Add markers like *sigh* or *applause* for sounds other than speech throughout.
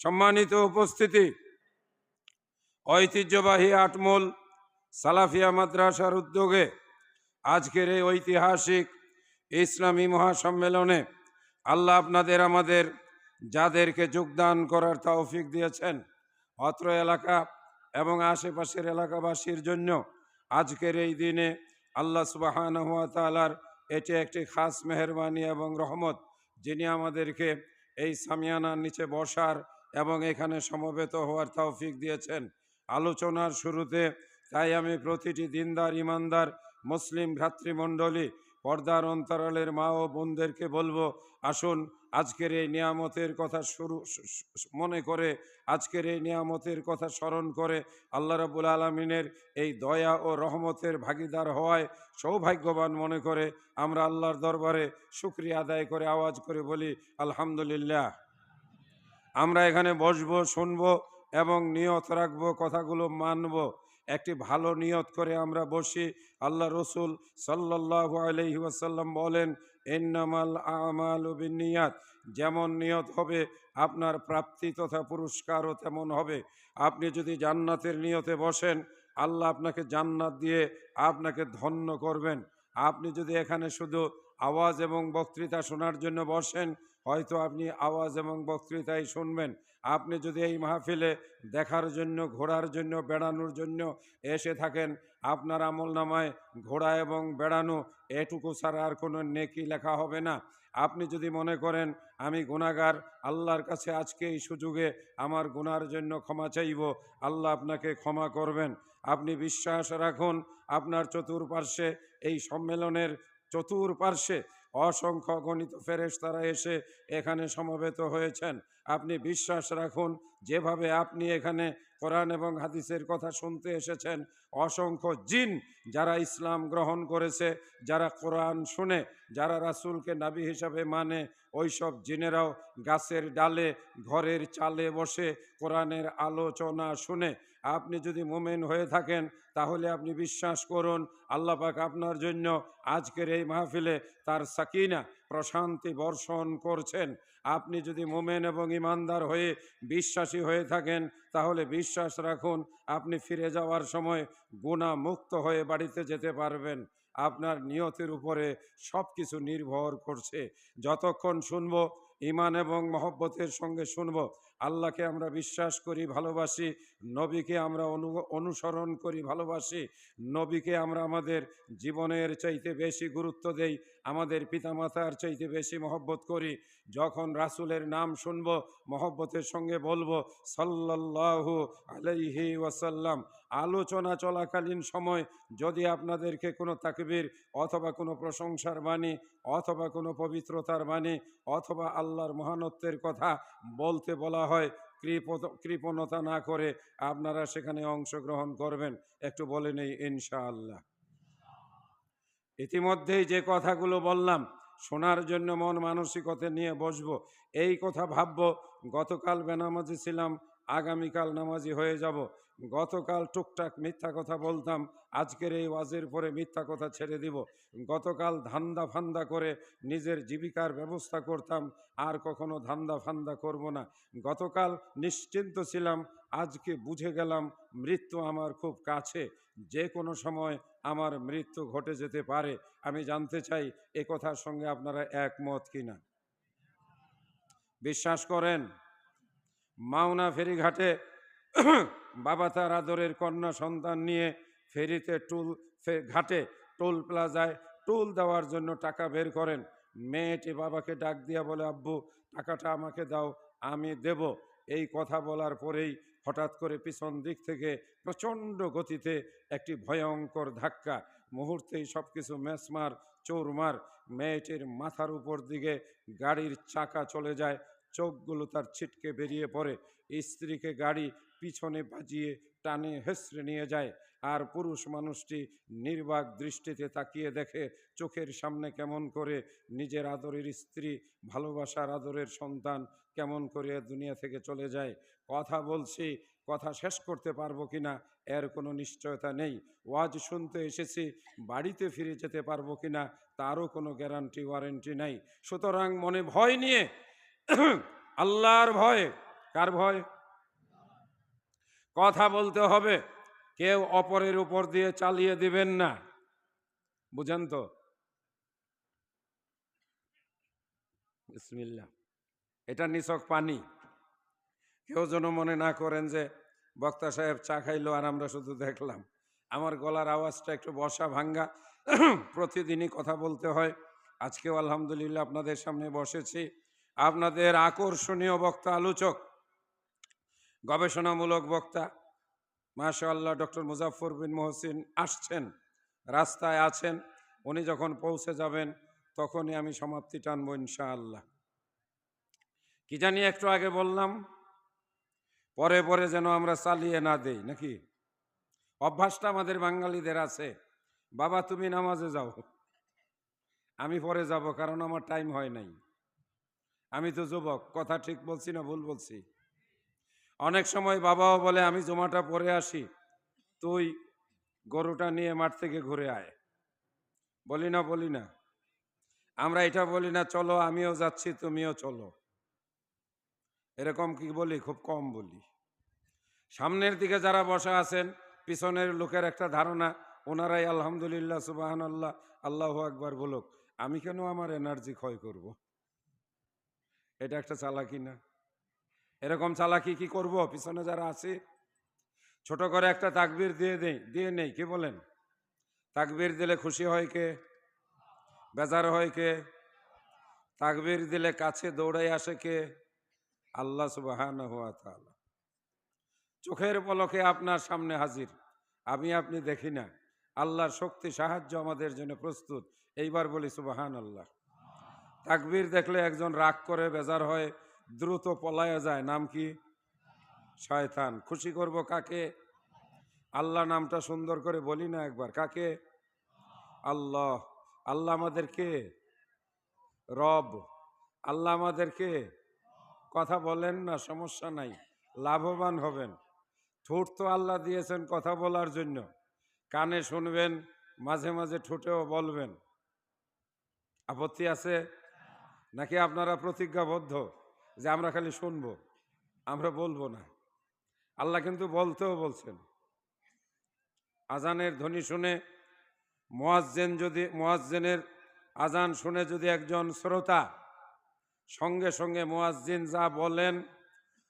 সম্মানিত উপস্থিতি। ঐতিহ্যবাহী আটমূল সালাফিয়া মাদ্রাসার উদ্যোগে আজকের এই ঐতিহাসিক ইসলামী মহাসম্মেলনে আল্লাহ আপনাদের, আমাদের যাদেরকে যোগদান করার তৌফিক দিয়েছেন, অত্র এলাকা এবং আশেপাশের এলাকাবাসীর জন্য আজকের এই দিনে আল্লাহ সুবাহান হুয়া তালার এটি একটি খাস মেহরবানি এবং রহমত যিনি আমাদেরকে এই সামিয়ানার নিচে বসার এবং এখানে সমবেত হওয়ার তৌফিক দিয়েছেন। আলোচনার শুরুতে তাই আমি প্রতিটি দিনদার, ইমানদার, মুসলিম ভ্রাতৃমণ্ডলী পর্দার অন্তরালের মা ও বোনদেরকে বলব, আসুন আজকের এই নিয়ামতের কথা শুরু, মনে করে আজকের এই নিয়ামতের কথা স্মরণ করে আল্লাহ রাবুল আলমিনের এই দয়া ও রহমতের ভাগিদার হওয়ায় সৌভাগ্যবান মনে করে আমরা আল্লাহর দরবারে শুক্রিয়া আদায় করে আওয়াজ করে বলি, আলহামদুলিল্লাহ। আমরা এখানে বসবো, শুনব এবং নিয়ত রাখব, কথাগুলো মানব। একটি ভালো নিয়ত করে আমরা বসি। আল্লাহ রসুল সাল্লাহ আলহি ওয়াসাল্লাম বলেন এন্নামাল আমাল বিনিয়াত যেমন নিয়ত হবে, আপনার প্রাপ্তি তথা পুরস্কারও তেমন হবে। আপনি যদি জান্নাতের নিয়তে বসেন, আল্লাহ আপনাকে জান্নাত দিয়ে আপনাকে ধন্য করবেন। আপনি যদি এখানে শুধু আওয়াজ এবং বক্তৃতা শোনার জন্য বসেন হয়তো আপনি আওয়াজ এবং বক্তৃতাই শুনবেন। আপনি যদি এই মাহফিলে দেখার জন্য, ঘোরার জন্য, বেড়ানোর জন্য এসে থাকেন, আপনার আমল নামায় ঘোরা এবং বেড়ানো এটুকু ছাড়া আর কোনো নেকি লেখা হবে না। আপনি যদি মনে করেন, আমি গুণাগার আল্লাহর কাছে আজকে এই সুযোগে আমার গুনার জন্য ক্ষমা চাইব, আল্লাহ আপনাকে ক্ষমা করবেন। আপনি বিশ্বাস রাখুন, আপনার চতুর্পার্শ্বে, এই সম্মেলনের চতুর্পার্শ্বে অসংখ্য গণিত ফেরেশতারা এসে এখানে সমবেত হয়েছেন। আপনি বিশ্বাস রাখুন, যেভাবে আপনি এখানে কোরআন এবং হাদিসের কথা শুনতে এসেছেন, অসংখ্য জিন যারা ইসলাম গ্রহণ করেছে, যারা কোরআন শুনে, যারা রাসূলকে নাবি হিসাবে মানে ওইসব জিনেরাও গাছের ডালে, ঘরের চালে বসে কোরআনের আলোচনা শুনে আপনি যদি মোমেন হয়ে থাকেন, তাহলে আপনি বিশ্বাস করুন, আল্লাহ পাক আপনার জন্য আজকের এই মাহফিলে তার সাকিনা, প্রশান্তি বর্ষণ করছেন। আপনি যদি মোমেন এবং ইমানদার হয়ে বিশ্বাসী হয়ে থাকেন, তাহলে বিশ্বাস রাখুন, আপনি ফিরে যাওয়ার সময় গুণা মুক্ত হয়ে বাড়িতে যেতে পারবেন। আপনার নিয়তের উপরে সব কিছু নির্ভর করছে। যতক্ষণ শুনব ইমান এবং মহব্বতের সঙ্গে শুনব আল্লাহকে আমরা বিশ্বাস করি, ভালোবাসি, নবীকে আমরা অনু, অনুসরণ করি, ভালোবাসি, নবীকে আমরা আমাদের জীবনের চাইতে বেশি গুরুত্ব দেই, আমাদের পিতামাতার চাইতে বেশি মহব্বত করি, যখন রাসুলের নাম শুনব, মহব্বতের সঙ্গে বলব, সাল্লাল্লাহু আলাইহি ওয়াসাল্লাম, আলোচনা চলাকালীন সময় যদি আপনাদেরকে কোনো তাকবির অথবা কোনো প্রশংসার বাণী অথবা কোনো পবিত্রতার বাণী অথবা আল্লাহর মহানত্বের কথা বলতে বলা হয়, কৃপত, কৃপণতা না করে আপনারা সেখানে অংশগ্রহণ করবেন। একটু বলে নেই, ইনশাআল্লাহ। ইতিমধ্যেই যে কথাগুলো বললাম, শোনার জন্য মন মানসিকতা নিয়ে বসবো, এই কথা ভাববো। গতকাল বেনামাজি ছিলাম আগামীকাল নামাজি হয়ে যাব। গতকাল টুকটাক মিথ্যা কথা বলতাম, আজকের এই ওয়াজের পরে মিথ্যা কথা ছেড়ে দিব। গতকাল ধান্দা ফান্দা করে নিজের জীবিকার ব্যবস্থা করতাম, আর কখনো ধান্দা ফান্দা করব না। গতকাল নিশ্চিন্ত ছিলাম, আজকে বুঝে গেলাম মৃত্যু আমার খুব কাছে। যে কোনো সময় আমার মৃত্যু ঘটে যেতে পারে। আমি জানতে চাই এ কথার সঙ্গে আপনারা একমত কিনা। বিশ্বাস করেন? মাওনা ফেরিঘাটে বাবা তার আদরের কন্যা সন্তান নিয়ে ফেরিতে টুল ঘাটে টোল প্লাজায় টোল দেওয়ার জন্য টাকা বের করেন। মেয়েটি বাবাকে ডাক দিয়া বলে, আব্বু, টাকাটা আমাকে দাও, আমি দেব। এই কথা বলার পরেই হঠাৎ করে পিছন দিক থেকে প্রচণ্ড গতিতে একটি ভয়ঙ্কর ধাক্কা, মুহূর্তেই সব কিছু মেসমার, চোরমার, মেয়েটির মাথার উপর দিকে গাড়ির চাকা চলে যায় চোখগুলো তার ছিটকে বেরিয়ে পড়ে। স্ত্রীকে গাড়ি পিছনে বাজিয়ে টানে হেসড়ে নিয়ে যায় আর পুরুষ মানুষটি নির্বাক দৃষ্টিতে তাকিয়ে দেখে চোখের সামনে কেমন করে নিজের আদরের স্ত্রী, ভালোবাসার আদরের সন্তান কেমন করে দুনিয়া থেকে চলে যায়। কথা বলছি, কথা শেষ করতে পারব কিনা এর কোনো নিশ্চয়তা নেই। ওয়াজ শুনতে এসেছি, বাড়িতে ফিরে যেতে পারব কিনা তারও কোনো গ্যারান্টি ওয়ারেন্টি নাই। সুতরাং মনে ভয় নিয়ে *coughs* আল্লাহর ভয়ে, কার ভয়? কথা বলতে হবে, কেউ অপরের উপর দিয়ে চালিয়ে দিবেন না। বুঝেন তো? এটা নিচক পানি। কেউ যেন মনে না করেন যে, বক্তা সাহেব চা খাইলো আর আমরা শুধু দেখলাম। আমার গলার আওয়াজটা একটু বসা ভাঙ্গা। *coughs* প্রতিদিনই কথা বলতে হয়। আজকেও আলহামদুলিল্লাহ আপনাদের সামনে বসেছি। আপনাদের আকর্ষণীয় বক্তা আলোচক, গবেষণামূলক বক্তা মাশা আল্লাহ ডক্টর মুজাফর বিন মহসিন আসছেন, রাস্তায় আছেন, উনি যখন পৌঁছে যাবেন, তখনই আমি সমাপ্তি টানবো ইনশাআল্লাহ। কি জানি একটু আগে বললাম, পরে পরে যেন আমরা চালিয়ে না দেই, নাকি? অভ্যাসটা আমাদের বাঙালিদের আছে। বাবা, তুমি নামাজে যাও। আমি পরে যাব, কারণ আমার টাইম হয় নাই। আমি তো যুবক, কথা ঠিক বলছি না ভুল বলছি? অনেক সময় বাবাও বলে, আমি জমাটা পরে আসি, তুই গরুটা নিয়ে মাঠ থেকে ঘুরে আয়। বলি না বলি না। আমরা এটা বলি না, চলো, আমিও যাচ্ছি, তুমিও চলো। এরকম কি বলি? খুব কম বলি। সামনের দিকে যারা বসা আছেন, পিছনের লোকের একটা ধারণা, ওনারাই আলহামদুলিল্লাহ সুবাহান আল্লাহ আল্লাহ আকবার বলুক, আমি কেন আমার এনার্জি ক্ষয় করব। এটা একটা চালাকি না। এরকম চালাকি কি করব? পিছনে যারা আছে, ছোট করে একটা তাকবির দিয়ে দেই, দিয়ে নেই, কি বলেন? তাকবির দিলে খুশি হয় কে? বেজার হয় কে? তাকবির দিলে কাছে দৌড়াই আসে কে? আল্লাহ সুবাহান হুয়া তাআলা। চোখের পলকে আপনার সামনে হাজির। আমি আপনি দেখি না। আল্লাহর শক্তি, সাহায্য আমাদের জন্য প্রস্তুত। এইবার বলি সুবাহান আল্লাহ তাকবীর দেখলে একজন রাগ করে, বেজার হয়, দ্রুত পলায়া যায়। নাম কি? শয়তান। খুশি করব কাকে? আল্লাহ নামটা সুন্দর করে বলি না একবার। কাকে? আল্লাহ। আল্লাহ আমাদের কে? রব। আল্লাহ আমাদের কে? কথা বলেন না, সমস্যা নাই। লাভবান হবেন। ঠোঁট তো আল্লাহ দিয়েছেন কথা বলার জন্য। কানে শুনবেন, মাঝে মাঝে ঠোঁটেও বলবেন। আপত্তি আছে? নাকি আপনারা প্রতিজ্ঞাবদ্ধ যে আমরা খালি শুনব? আমরা বলব না। আল্লাহ কিন্তু বলতেও বলছেন। আজানের ধ্বনি শুনে মোয়াজ্জেন যদি, মোয়াজ্জেনের আজান শুনে যদি একজন শ্রোতা সঙ্গে সঙ্গে মোয়াজ্জিন যা বলেন,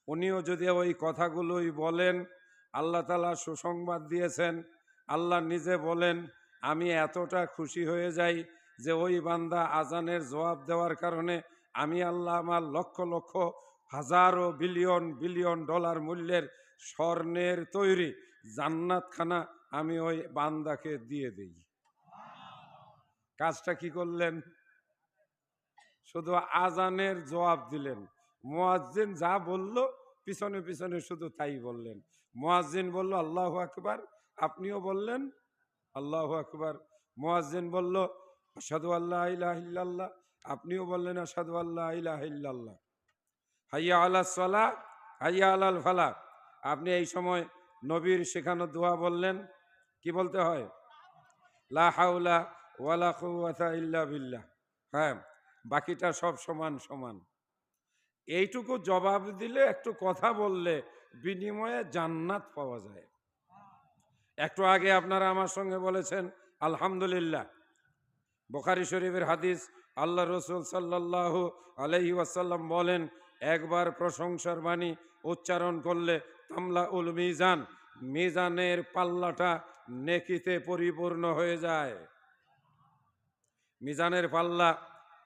উনিও যদি ওই কথাগুলোই বলেন, আল্লাহ তালা সুসংবাদ দিয়েছেন, আল্লাহ নিজে বলেন, আমি এতটা খুশি হয়ে যাই যে ওই বান্দা আজানের জবাব দেওয়ার কারণে আমি আল্লাহ আমার লক্ষ লক্ষ হাজারো বিলিয়ন বিলিয়ন ডলার মূল্যের স্বর্ণের তৈরি জান্নাতখানা আমি ওই বান্দাকে দিয়ে দিই। কাজটা কি করলেন? শুধু আজানের জবাব দিলেন। মোয়াজ্জিন যা বলল, পিছনে পিছনে শুধু তাই বললেন। মোয়াজ্জিন বলল, আল্লাহ আকবার। আপনিও বললেন, আল্লাহ আকবার। মোয়াজ্জিন বলল আসাদু আল্লাহ ইলাহ ইল্লাল্লাহ। আপনিও বললেন আসাদু আল্লাহ ইলাহ ইল্লাল্লাহ। হাইয়া আল্লাহ সালা, হাইয়া আলাল ফালা আপনি এই সময় নবীর শেখানো দোয়া বললেন, কি বলতে হয়? লা হাউলা ওয়ালা কুওয়াতা ইল্লা বিল্লাহ। হ্যাঁ বাকিটা সব সমান সমান। এইটুকু জবাব দিলে, একটু কথা বললে বিনিময়ে জান্নাত পাওয়া যায়। একটু আগে আপনারা আমার সঙ্গে বলেছেন, আলহামদুলিল্লাহ। বোখারি শরীফের হাদিস, আল্লাহ রসুল সাল্লাহ আলহি ওয়াসাল্লাম বলেন, একবার প্রশংসার বাণী উচ্চারণ করলে তামলা উল মিজান, মিজানের পাল্লাটা নেকিতে পরিপূর্ণ হয়ে যায়। মিজানের পাল্লা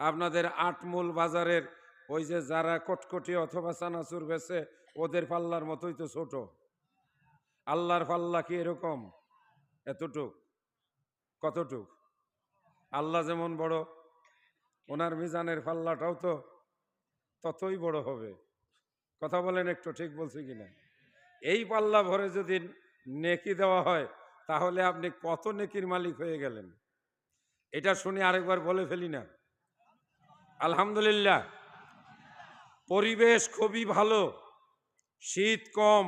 আপনাদের আটমূল বাজারের, ওই যে যারা কটকটি অথবা চানাচুর বেছে ওদের পাল্লার মতোই তো ছোট। আল্লাহর পাল্লা কি এরকম? এতটুক, কতটুক? আল্লাহ যেমন বড়, ওনার মিজানের পাল্লাটাও তো ততই বড় হবে। কথা বলেন একটু, ঠিক বলছি কিনা এই পাল্লা ভরে যদি নেকি দেওয়া হয়, তাহলে আপনি কত নেকির মালিক হয়ে গেলেন। এটা শুনে আরেকবার বলে ফেলি না। আলহামদুলিল্লাহ, পরিবেশ খুবই ভালো, শীত কম,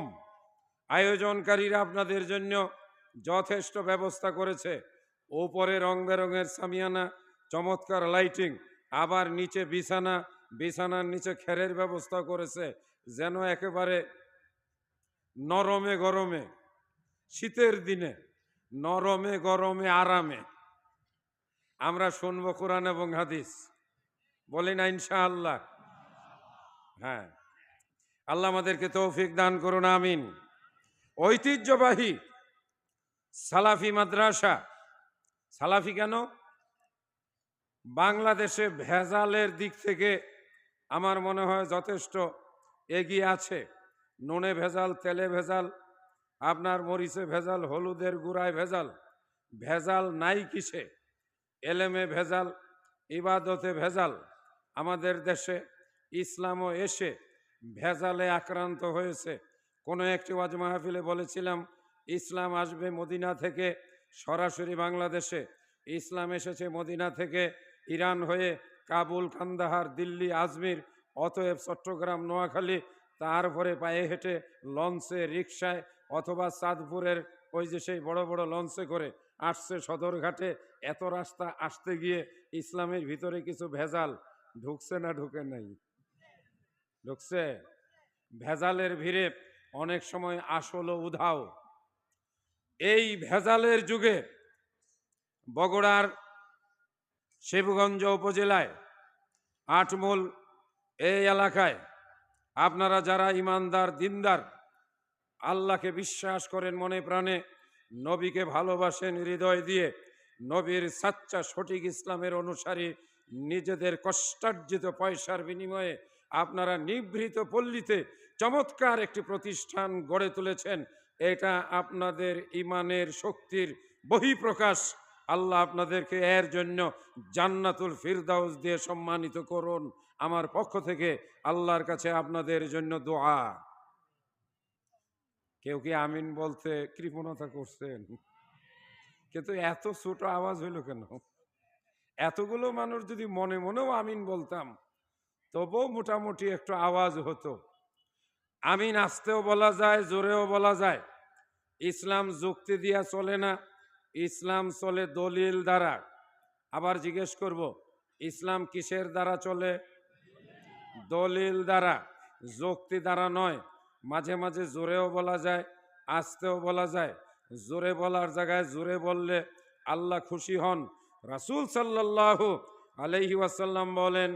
আয়োজনকারীরা আপনাদের জন্য যথেষ্ট ব্যবস্থা করেছে। ওপরে রং বেরঙের সামিয়ানা, চমৎকার লাইটিং আবার নিচে বিছানা, বিছানার নিচে খেরের ব্যবস্থা করেছে, যেন একেবারে নরমে গরমে, শীতের দিনে নরমে গরমে আরামে। আমরা শুনব কোরআন এবং হাদিস। বলি না, ইনশাআল্লাহ। হ্যাঁ। আল্লাহ আমাদেরকে তৌফিক দান করুন, আমিন। ঐতিহ্যবাহী সালাফি মাদ্রাসা সালাফি কেন? বাংলাদেশে ভেজালের দিক থেকে আমার মনে হয় যথেষ্ট এগিয়ে আছে। নুনে ভেজাল, তেলে ভেজাল, আপনার মরিচে ভেজাল, হলুদের গুঁড়ায় ভেজাল। ভেজাল নাই কিসে? এলেমে ভেজাল, ইবাদতে ভেজাল। আমাদের দেশে ইসলামও এসে ভেজালে আক্রান্ত হয়েছে। কোনো একটি ওয়াজ মাহফিলে বলেছিলাম, ইসলাম আসবে মদিনা থেকে সরাসরি বাংলাদেশে ইসলাম এসেছে মদিনা থেকে ইরান হয়ে কাবুল, কান্দাহার, দিল্লি, আজমির, অতএব চট্টগ্রাম, নোয়াখালী, তারপরে পায়ে হেঁটে লঞ্চে রিক্সায় অথবা চাঁদপুরের ওই যে সেই বড় বড় লঞ্চে করে আসছে সদরঘাটে। এত রাস্তা আসতে গিয়ে ইসলামের ভিতরে কিছু ভেজাল, ঢুকছে না, ঢুকে নাই? ঢুকছে? ভেজালের ভিড়ে অনেক সময় আসলো উধাও। এই ভেজালের যুগে বগুড়ার শিবগঞ্জ উপজেলায় আটমূল এই এলাকায় আপনারা যারা ইমানদার, দিনদার, আল্লাহকে বিশ্বাস করেন মনে প্রাণে, নবীকে ভালোবাসেন হৃদয় দিয়ে, নবীর সাচ্চা সঠিক ইসলামের অনুসারী, নিজেদের কষ্টার্জিত পয়সার বিনিময়ে আপনারা নিভৃত পল্লীতে চমৎকার একটি প্রতিষ্ঠান গড়ে তুলেছেন। এটা আপনাদের ইমানের শক্তির বহিঃপ্রকাশ। আল্লাহ আপনাদেরকে এর জন্য জান্নাতুল ফিরদাউস দিয়ে সম্মানিত করুন। আমার পক্ষ থেকে আল্লাহর কাছে আপনাদের জন্য দোয়া। কেউ কি আমিন বলতে কৃপণতা করছেন? কিন্তু এত ছোট আওয়াজ হইল কেন? এতগুলো মানুষ যদি মনে মনেও আমিন বলতাম, তবুও মোটামুটি একটু আওয়াজ হতো। আমিন আসতেও বলা যায়, জোরেও বলা যায়। ইসলাম যুক্তি দিয়া চলে না, ইসলাম চলে দলিল দ্বারা। আবার জিজ্ঞেস করব, ইসলাম কিসের দ্বারা চলে? দলিল দ্বারা, যুক্তি দ্বারা নয়। মাঝে মাঝে জোরেও বলা যায়, আসতেও বলা যায়। জোরে বলার জায়গায় জোরে বললে আল্লাহ খুশি হন। রাসূল সাল্লাল্লাহু আলাইহি ওয়াসাল্লাম বলেন,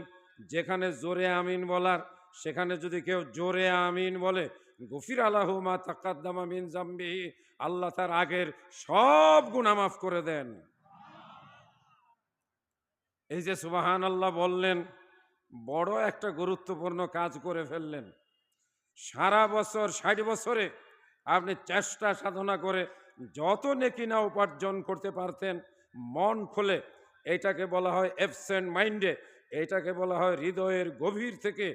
যেখানে জোরে আমিন বলার, সেখানে যদি কেউ জোরে আমিন বলে গফির আলাহু মা তাকাদ্দামা মিন জাম্বিহি, আল্লাহ তার আগের সব গুনাহ মাফ করে দেন। এই যে সুবাহান আল্লাহ বললেন, বড় একটা গুরুত্বপূর্ণ কাজ করে ফেললেন। সারা বছর, ষাট বছরে আপনি চেষ্টা সাধনা করে যত নেকি না উপার্জন করতে পারতেন, মন খুলে এটাকে বলা হয় অ্যাবসেন্ট মাইন্ডে এটাকে বলা হয় হৃদয়ের গভীর থেকে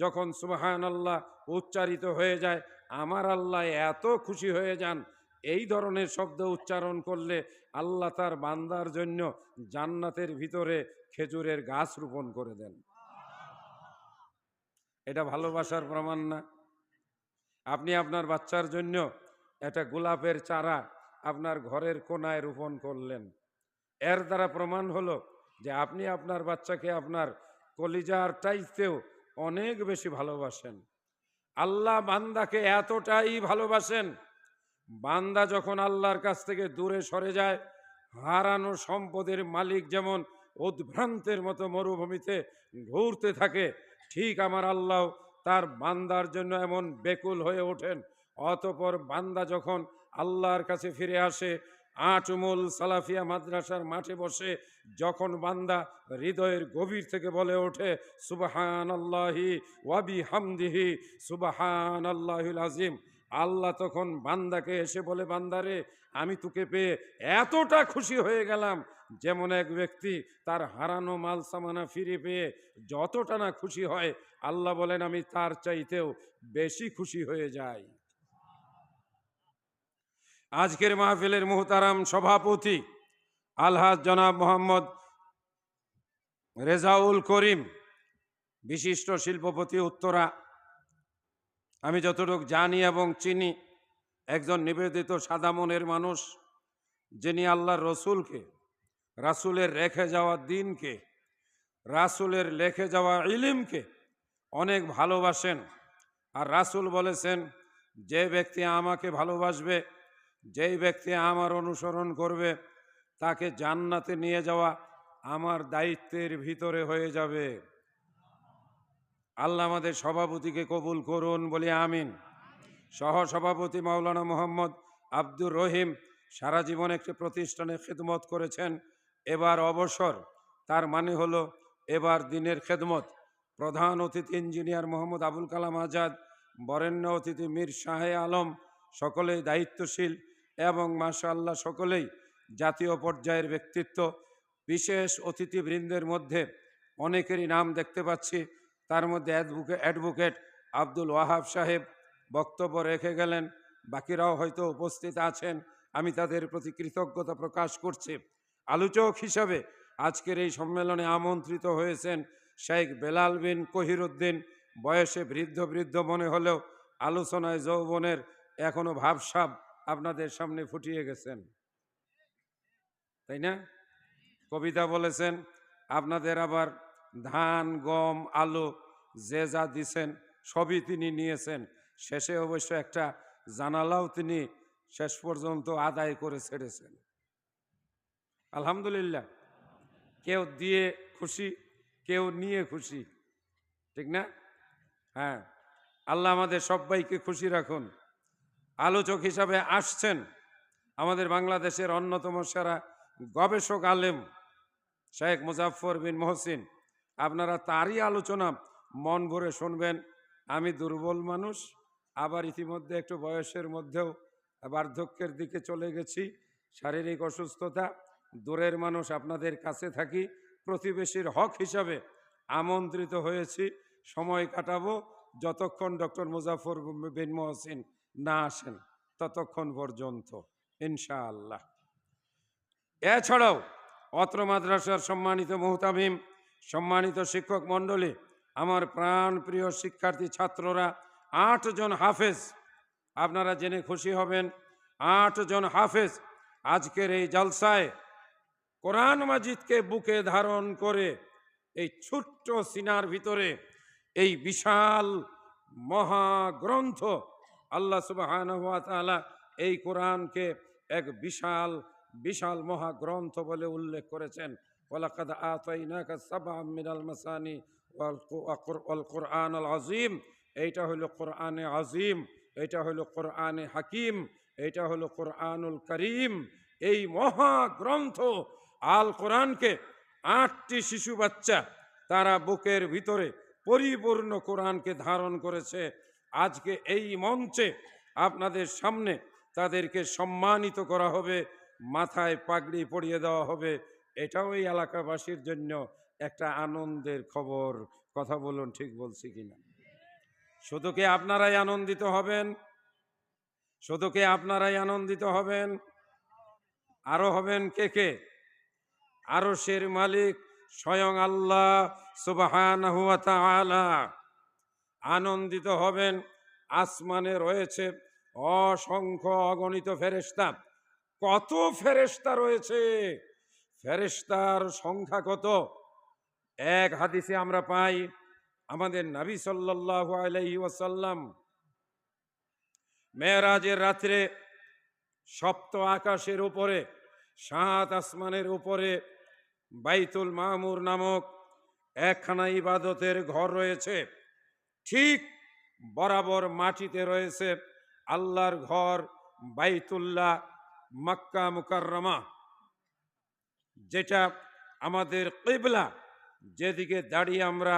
যখন সুবাহান আল্লাহ উচ্চারিত হয়ে যায়, আমার আল্লাহ এত খুশি হয়ে যান, এই ধরনের শব্দ উচ্চারণ করলে আল্লাহ তার বান্দার জন্য জান্নাতের ভিতরে খেজুরের গাছ রোপণ করে দেন। এটা ভালোবাসার প্রমাণ না। আপনি আপনার বাচ্চার জন্য একটা গোলাপের চারা আপনার ঘরের কোনায় রোপণ করলেন। এর দ্বারা প্রমাণ হলো যে আপনি আপনার বাচ্চাকে আপনার কলিজার টাইতেও অনেক বেশি ভালোবাসেন। আল্লাহ বান্দাকে এতটাই ভালোবাসেন, বান্দা যখন আল্লাহর কাছ থেকে দূরে সরে যায়, হারানো সম্পদের মালিক যেমন উদ্ভ্রান্তের মতো মরুভূমিতে ঘুরতে থাকে, ঠিক আমার আল্লাহ তার বান্দার জন্য এমন বেকুল হয়ে ওঠেন। অতপর বান্দা যখন আল্লাহর কাছে ফিরে আসে আটমুল সালাফিয়া মাদ্রাসার মাঠে বসে যখন বান্দা হৃদয়ের গভীর থেকে বলে ওঠে সুবাহান আল্লাহি ওয়াবি হামদিহি সুবাহান আল্লাহুল আজিম আল্লাহ তখন বান্দাকে এসে বলে, বান্দারে, আমি তোকে পেয়ে এতটা খুশি হয়ে গেলাম যেমন এক ব্যক্তি তার হারানো মাল সামানা ফিরে পেয়ে যতটা না খুশি হয়, আল্লাহ বলেন, আমি তার চাইতেও বেশি খুশি হয়ে যাই। আজকের মাহফিলের মুহতারাম সভাপতি আলহাজ জনাব মোহাম্মদ রেজাউল করিম, বিশিষ্ট শিল্পপতি উত্তরা। আমি যতটুকু জানি এবং চিনি, একজন নিবেদিত সাদা মনের মানুষ, যিনি আল্লাহর রসুলকে, রাসুলের রেখে যাওয়া দিনকে, রাসুলের লেখে যাওয়া ইলিমকে অনেক ভালোবাসেন। আর রাসূল বলেছেন, যে ব্যক্তি আমাকে ভালোবাসবে যেই ব্যক্তি আমার অনুসরণ করবে, তাকে জান্নাতে নিয়ে যাওয়া আমার দায়িত্বের ভিতরে হয়ে যাবে। আল্লাহ আমাদের সভাপতিকে কবুল করুন, বলি আমিন। সহ সভাপতি মাওলানা মোহাম্মদ আব্দুর রহিম সারা জীবন একটি প্রতিষ্ঠানে খেদমত করেছেন। এবার অবসর, তার মানে হলো এবার দিনের খেদমত। প্রধান অতিথি ইঞ্জিনিয়ার মোহাম্মদ আবুল কালাম আজাদ, বরেণ্য অতিথি মীর শাহে আলম, সকলেই দায়িত্বশীল। এবং মাশাআল্লাহ সকলেই জাতীয় পর্যায়ের ব্যক্তিত্ব, বিশেষ অতিথিবৃন্দের মধ্যে অনেকেরই নাম দেখতে পাচ্ছি। তার মধ্যে অ্যাডভোকেট আব্দুল ওয়াহাব সাহেব বক্তব্য রেখে গেলেন। বাকিরাও হয়তো উপস্থিত আছেন। আমি তাদের প্রতি কৃতজ্ঞতা প্রকাশ করছি। আলোচক হিসাবে আজকের এই সম্মেলনে আমন্ত্রিত হয়েছেন শেখ বেলাল বিন কহিরুদ্দিন। বয়সে বৃদ্ধ বৃদ্ধ মনে হলেও আলোচনায় যৌবনের এখনও ভাবসাব আপনাদের সামনে ফুটিয়ে গেছেন। তাই না? কবিতা বলেছেন, আপনাদের আবার ধান, গম, আলু যে যা দিছেন সবই তিনি নিয়েছেন। শেষে অবশ্য একটা জানালাও তিনি শেষ পর্যন্ত আদায় করে ছেড়েছেন। আলহামদুলিল্লাহ। কেউ দিয়ে খুশি, কেউ নিয়ে খুশি। ঠিক না? হ্যাঁ। আল্লাহ আমাদের সবাইকে খুশি রাখুন। আলোচক হিসাবে আসছেন আমাদের বাংলাদেশের অন্যতম সেরা গবেষক আলেম শেখ মুজাফর বিন মহসিন। আপনারা তারই আলোচনা মন ভরে শুনবেন। আমি দুর্বল মানুষ, আবার ইতিমধ্যে একটু বয়সের মধ্যেও বার্ধক্যের দিকে চলে গেছি। শারীরিক অসুস্থতা, দূরের মানুষ আপনাদের কাছে থাকি। প্রতিবেশীর হক হিসাবে আমন্ত্রিত হয়েছি। সময় কাটাবো। যতক্ষণ ডক্টর মুজাফর বিন মহসিন না আসেন ততক্ষণ পর্যন্ত, ইনশাআল্লাহ। এছাড়াও অত্র মাদ্রাসার সম্মানিত মোহতামিম, সম্মানিত শিক্ষক মণ্ডলী, আমার প্রাণ প্রিয় শিক্ষার্থী ছাত্ররা আটজন হাফেজ, আপনারা জেনে খুশি হবেন আটজন হাফেজ আজকের এই জালসায় কোরআন মাজিদকে বুকে ধারণ করে এই ছোট্ট সিনার ভিতরে এই বিশাল মহাগ্রন্থ আল্লাহ সুবহানাহু ওয়া এই কোরআনকে এক বিশাল বিশাল মহাগ্রন্থ বলে উল্লেখ করেছেন। ওয়ালাকাদ আতাইনাকা সাবআম মিনাল মাসানি ওয়াল কোরআন আল আজিম এইটা হলো কোরআনে আজিম এটা হলো কোরআনে হাকিম এটা হলো কোরআনুল করিম। এই মহাগ্রন্থ আল কোরআনকে আটটি শিশু বাচ্চা তারা বুকের ভিতরে পরিপূর্ণ কোরআনকে ধারণ করেছে। আজকে এই মঞ্চে আপনাদের সামনে তাদেরকে সম্মানিত করা হবে, মাথায় পাগড়ি পরিয়ে দেওয়া হবে। এটাও এই এলাকাবাসীর জন্য একটা আনন্দের খবর। কথা বলুন, ঠিক বলছি কিনা? শুধু কি আপনারাই আনন্দিত হবেন? শুধু কি আপনারাই আনন্দিত হবেন? আরও হবেন কে কে? আরও শের মালিক স্বয়ং আল্লাহ তাআলা। আনন্দিত হবেন, আসমানে রয়েছে অসংখ্য অগণিত ফেরেশতা। কত ফেরেশতা রয়েছে? ফেরেশতার সংখ্যা কত? এক হাদিসে আমরা পাই, আমাদের নবী সাল্লাল্লাহু আলাইহি ওয়াসাল্লাম মেয়েরাজের রাত্রে সপ্ত আকাশের উপরে, সাত আসমানের উপরে বাইতুল মামুর নামক একখানা ইবাদতের ঘর রয়েছে। ঠিক বরাবর মাটিতে রয়েছে আল্লাহর ঘর বাইতুল্লাহ মক্কা মুকাররমা, যেটা আমাদের কিবলা যেদিকে দাঁড়িয়ে আমরা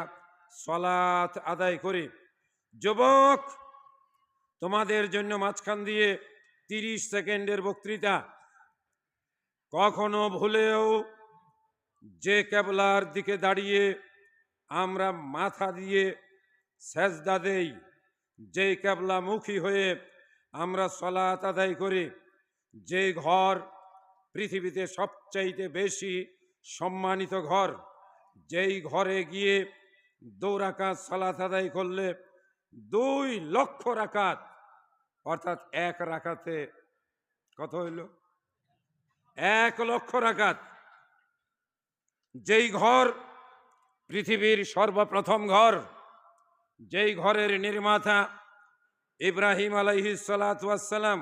সলাত আদায় করি। যুবক, তোমাদের জন্য মাঝখান দিয়ে তিরিশ সেকেন্ডের বক্তৃতা। কখনো ভুলেও যে কেবলার দিকে দাঁড়িয়ে আমরা মাথা দিয়ে সেজদা দেই। যে কেবলামুখী হয়ে আমরা সলাত আদায় করি যে ঘর পৃথিবীতে সবচাইতে বেশি সম্মানিত ঘর, যেই ঘরে গিয়ে দৌড়াকাত সালাত আদায় করলে দুই লক্ষ রাকাত, অর্থাৎ এক রাখাতে কত হইল? এক লক্ষ রাকাত। যেই ঘর পৃথিবীর সর্বপ্রথম ঘর যেই ঘরের নির্মাতা ইব্রাহিম আলাইহিসালাম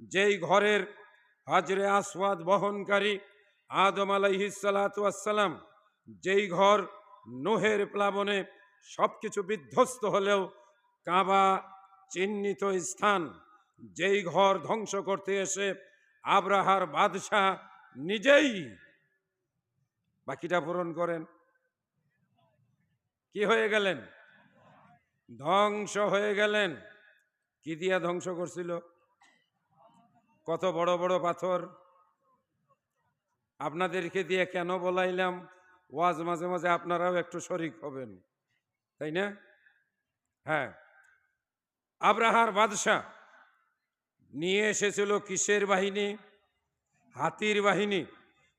যেই ঘরের হাজরে আসওয়াদ বহনকারী আদম আলাইহিসালাম যেই ঘর নোহের প্লাবনে সব কিছু বিধ্বস্ত হলেও কাবা চিহ্নিত স্থান, যেই ঘর ধ্বংস করতে এসে আব্রাহার বাদশাহ নিজেই বাকিটা পূরণ করেন। কি হয়ে গেলেন? ধ্বংস হয়ে গেলেন। কি দিয়া ধ্বংস করছিল? কত বড় বড় পাথর। আপনাদেরকে দিয়ে কেন বলাইলাম? ওয়াজ মাঝে মাঝে আপনারাও একটু শরিক হবেন। তাই না? হ্যাঁ। আব্রাহার বাদশাহ নিয়ে এসেছিল কিসের বাহিনী? হাতির বাহিনী।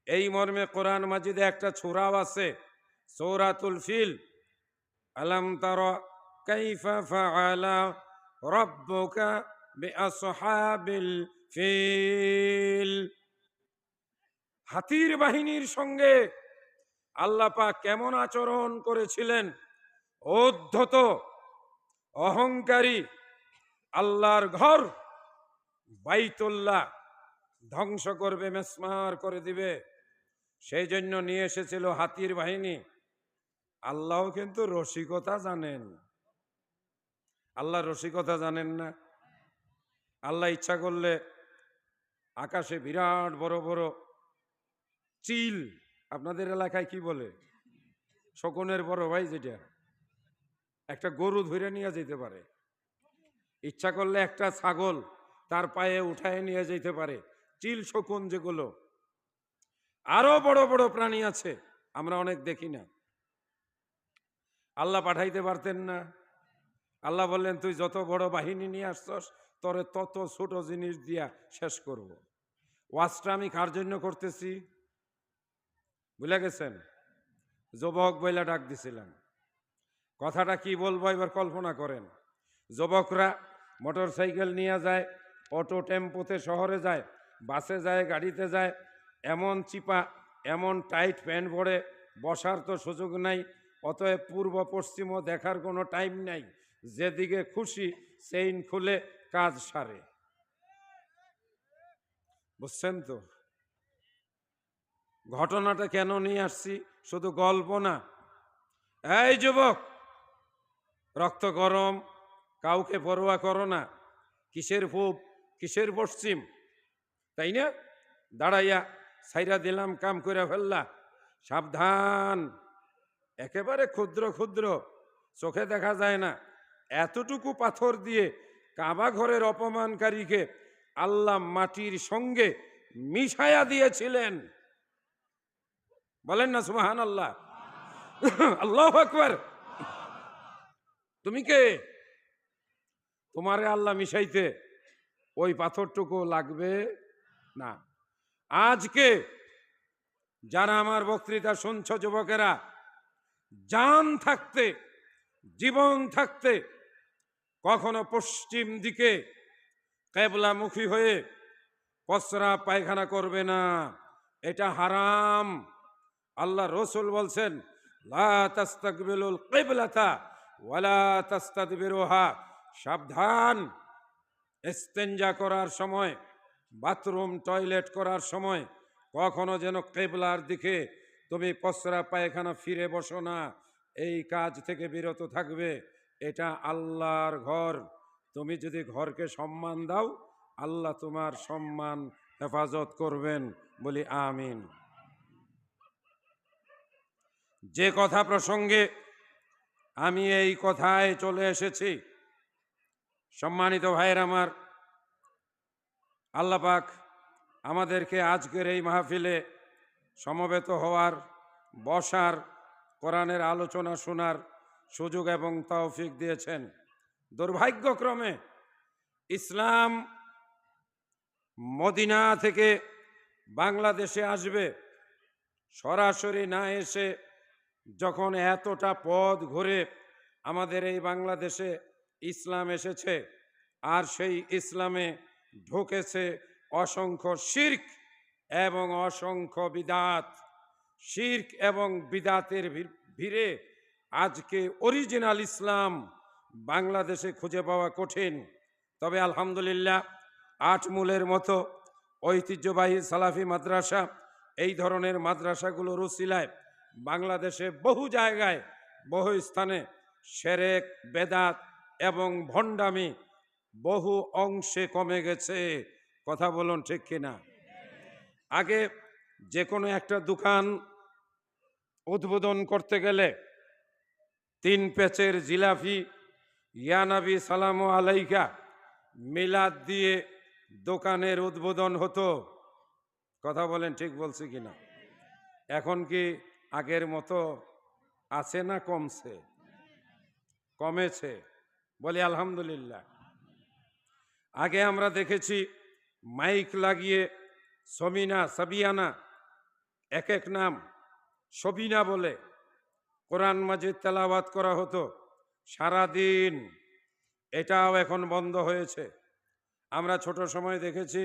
এই মর্মে কোরআন মাজিদে একটা ছোরাও আছে, সৌরাতুল ফিল। আলম তার কাইফা ফাআলা রব্বুকা বিআসহাবিল ফিল হাতির বাহিনীর সঙ্গে আল্লাহ পাক কেমন আচরণ করেছিলেন? অধ্যত অহংকারী, আল্লাহর ঘর বাইতুল্লাহ ধ্বংস করবে, মেসমার করে দিবে। সেই জন্য নিয়ে এসেছিল হাতির বাহিনী। আল্লাহ কিন্তু রসিকতা জানেন। আল্লাহ রসিকতা জানেন না। আল্লাহ ইচ্ছা করলে আকাশে বিরাট বড় বড় চিল, আপনাদের এলাকায় কি বলে? শকুনের বড় ভাই যেটা, একটা গরু ধরে নিয়ে যেতে পারে। ইচ্ছা করলে একটা ছাগল তার পায়ে উঠায় নিয়ে যেতে পারে। চিল, শকুন যেগুলো। আরও বড় বড় প্রাণী আছে, আমরা অনেক দেখি না। আল্লাহ পাঠাইতে পারতেন না। আল্লাহ বললেন, তুই যত বড় বাহিনী নিয়ে আসছস, তরে তত ছোট জিনিস দিয়া শেষ করব। ওয়াজটা আমি কার জন্য করতেছি? বুঝলে গেছেন? যুবক বইলা ডাক দিছিলাম। কথাটা কি বলব এবার কল্পনা করেন। যুবকরা মোটর সাইকেল নিয়ে যায়, অটো টেম্পোতে শহরে যায়, বাসে যায়, গাড়িতে যায়, এমন চিপা, এমন টাইট প্যান্ট পরে বসার তো সুযোগ নাই, অতএব পূর্ব পশ্চিমও দেখার কোনো টাইম নাই। যেদিকে খুশি সেইন খুলে কাজ সারে। বুঝছেন তো? ঘটনাটা কেন নিয়ে আসছি? শুধু গল্প না। এই যুবক, রক্ত গরম, কাউকে পরোয়া করো না। কিসের পূব, কিসের পশ্চিম? তাই না? দাঁড়াইয়া সাইরা দিলাম, কাম করে ফেললা। সাবধান। একেবারে ক্ষুদ্র ক্ষুদ্র। চোখে দেখা যায় না। এতটুকু পাথর দিয়ে কাবা ঘরের অপমানকারীকে আল্লাহ মাটির সঙ্গে মিশায়া দিয়েছিলেন। বলেন না সুবাহান আল্লাহ আল্লাহ আকবর। তুমি কে? তোমারে আল্লাহ মিশাইতে ওই পাথরটুকু লাগবে না। আজকে যারা আমার বক্তৃতা শুনছ, যুবকেরা, জান থাকতে, জীবন থাকতে কখনো পশ্চিম দিকে কেবলামুখী হয়ে পসরা পায়খানা করবে না। এটা হারাম। আল্লাহ রসুল বলছেন সাবধান। ইস্তেঞ্জা করার সময়, বাথরুম, টয়লেট করার সময় কখনো যেন কেবলার দিকে তুমি পসরা পায়খানা ফিরে বসো না। এই কাজ থেকে বিরত থাকবে। এটা আল্লাহর ঘর। তুমি যদি ঘরকে সম্মান দাও, আল্লাহ তোমার সম্মান হেফাজত করবেন বলি আমিন। যে কথা প্রসঙ্গে আমি এই কথায় চলে এসেছি, সম্মানিত ভাইয়ের আমার আল্লাপাক আমাদেরকে আজকের এই মাহফিলে সমবেত হওয়ার, বসার, কোরআনের আলোচনা শোনার সুযোগ এবং তৌফিক দিয়েছেন। দুর্ভাগ্যক্রমে ইসলাম মদিনা থেকে বাংলাদেশে আসবে, সরাসরি না এসে যখন এতটা পথ ঘুরে আমাদের এই বাংলাদেশে ইসলাম এসেছে আর সেই ইসলামে ঢুকেছে অসংখ্য শির্ক এবং অসংখ্য বিদাত। শির্ক এবং বিদাতের ভিড়ে আজকে অরিজিনাল ইসলাম বাংলাদেশে খুঁজে পাওয়া কঠিন। তবে আলহামদুলিল্লাহ, আট মূলের মতো ঐতিহ্যবাহী সালাফি মাদ্রাসা এই ধরনের মাদ্রাসাগুলোর উসিলায় বাংলাদেশে বহু জায়গায়, বহু স্থানে সেরেক, বেদাত এবং ভণ্ডামি বহু অংশে কমে গেছে। কথা বলুন ঠিক কিনা? আগে যে কোনো একটা দোকান উদ্বোধন করতে গেলে তিন পেচের জিলাফি ইয়ানাবি সালাম আলাইকা, মিলাদ দিয়ে দোকানের উদ্বোধন হতো। কথা বলেন ঠিক বলছি কিনা এখন কি আগের মতো আছে না কমছে? কমেছে। বলি আলহামদুলিল্লাহ। আগে আমরা দেখেছি মাইক লাগিয়ে সমিনা, সাবিয়ানা এক এক নাম সবিনা বলে কোরআন মাজিদ তেলাওয়াত করা হতো। সারাদিন এটাও এখন বন্ধ হয়েছে। আমরা ছোট সময় দেখেছি,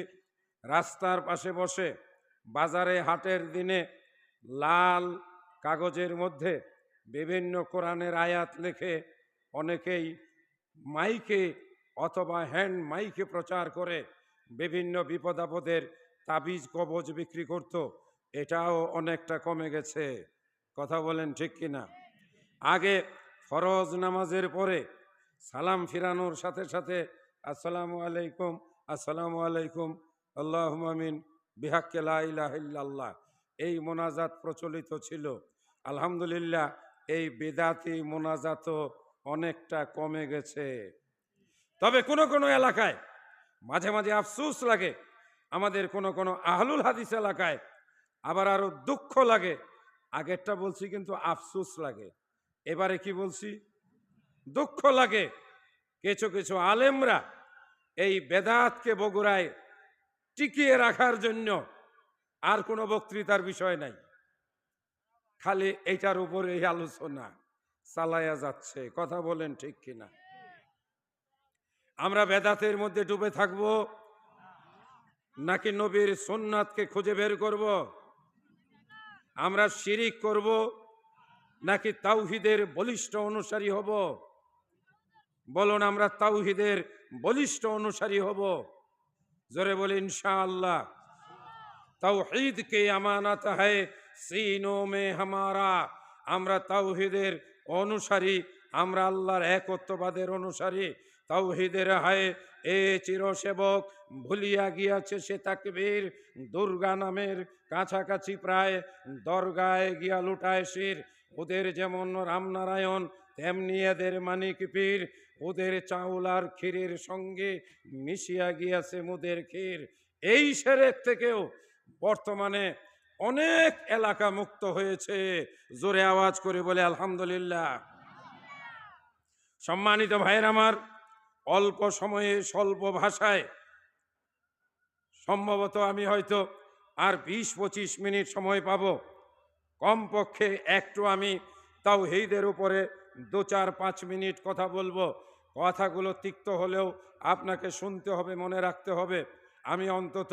রাস্তার পাশে বসে, বাজারে হাটের দিনে লাল কাগজের মধ্যে বিভিন্ন কোরআনের আয়াত লিখে অনেকেই মাইকে অথবা হ্যান্ড মাইকে প্রচার করে বিভিন্ন বিপদ আপদের তাবিজ কবজ বিক্রি করত। এটাও অনেকটা কমে গেছে। কথা বলেন ঠিক কিনা? আগে ফরজ নামাজের পরে সালাম ফিরানোর সাথে সাথে আসসালামু আলাইকুম আসসালামু আলাইকুম আল্লাহ আমিন, বিহাক্কে লাহ এই মোনাজাত প্রচলিত ছিল। আলহামদুলিল্লাহ এই বেদাতি মোনাজাত অনেকটা কমে গেছে। তবে কোনো কোনো এলাকায় মাঝে মাঝে আফসুস লাগে। আমাদের কোনো কোনো আহলুল হাদিস এলাকায় আবার আরও দুঃখ লাগে। আগেরটা বলছি কিন্তু আফসুস লাগে। এবারে কি বলছি? দুঃখ লাগে। কিছু কিছু আলেমরা এই বেদাতকে বগুড়ায় টিকিয়ে রাখার জন্য আর কোনো বক্তৃতার বিষয় নাই। খালি এইটার উপরে এই আলোচনা চালায়া যাচ্ছে। কথা বলেন ঠিক কিনা? আমরা বেদাতের মধ্যে ডুবে থাকব? নাকি নবীর সোননাথকে খুঁজে বের করব? আমরা শিরিক করব, নাকি তাওহিদের বলিষ্ঠ অনুসারী হব? বলুন, আমরা তাওহিদের বলিষ্ঠ অনুসারী হব। জোরে বলে, ইনশাআল্লাহ। তাওহিদ কে আমানত হয় সিনো মে হামারা। আমরা তাওহিদের অনুসারী, আমরা আল্লাহর একত্ববাদের অনুসারী। তাওহিদের হায় এ চিরসেবক, ভুলিয়া গিয়াছে সে তাকবীর। দুর্গা নামের কাছাকাছি প্রায় দরগায় গিয়া লুটায় শির। ওদের যেমন রামনারায়ণ, তেমনি এদের মানিক পীর। ওদের চাউল আর ক্ষীরের সঙ্গে মিশিয়া গিয়াছে মুদের ক্ষীর। এই সেরেক থেকেও বর্তমানে অনেক এলাকা মুক্ত হয়েছে। জোরে আওয়াজ করে বলে, আলহামদুলিল্লাহ। সম্মানিত ভাইয়ের আমার অল্প সময়ে স্বল্প ভাষায়। সম্ভবত আমি হয়তো আর বিশ পঁচিশ মিনিট সময় পাবো। কমপক্ষে একটু আমি তাও হেইদের উপরে দু চার পাঁচ মিনিট কথা বলব। কথাগুলো তিক্ত হলেও আপনাকে শুনতে হবে, মনে রাখতে হবে। আমি অন্তত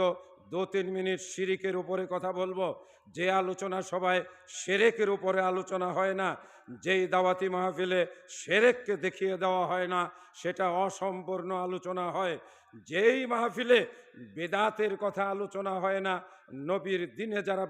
দু তিন মিনিট শিরিকের উপরে কথা বলব। যে আলোচনা সবাই সেরেকের উপরে আলোচনা হয় না যেই দাওয়াতি মাহফিলে সেরেককে দেখিয়ে দেওয়া হয় না, সেটা অসম্পূর্ণ আলোচনা হয়। যেই মাহফিলে বেদাতের কথা আলোচনা হয় না, নবীর দিনে যারা